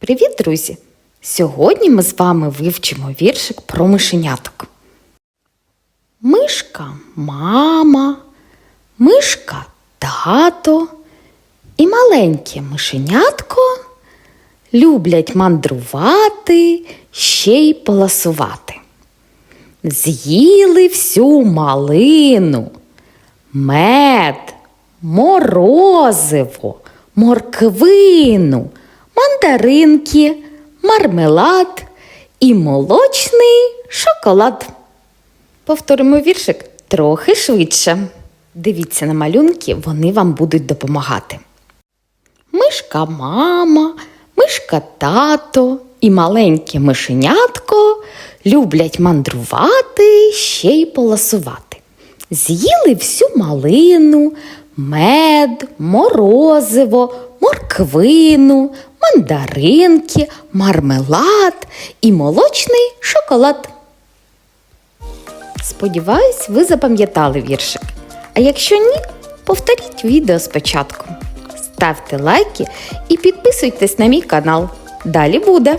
Привіт, друзі! Сьогодні ми з вами вивчимо віршик про мишеняток. Мишка мама, мишка тато і маленьке мишенятко люблять мандрувати, ще й поласувати. З'їли всю малину, мед, морозиво, морквину, мандаринки, мармелад і молочний шоколад. Повторимо віршик трохи швидше. Дивіться на малюнки, вони вам будуть допомагати. Мишка мама, мишка тато і маленьке мишенятко люблять мандрувати, ще й поласувати. З'їли всю малину, мед, морозиво, морквину, мандаринки, мармелад і молочний шоколад. Сподіваюсь, ви запам'ятали віршик. А якщо ні, повторіть відео спочатку. Ставте лайки і підписуйтесь на мій канал. Далі буде!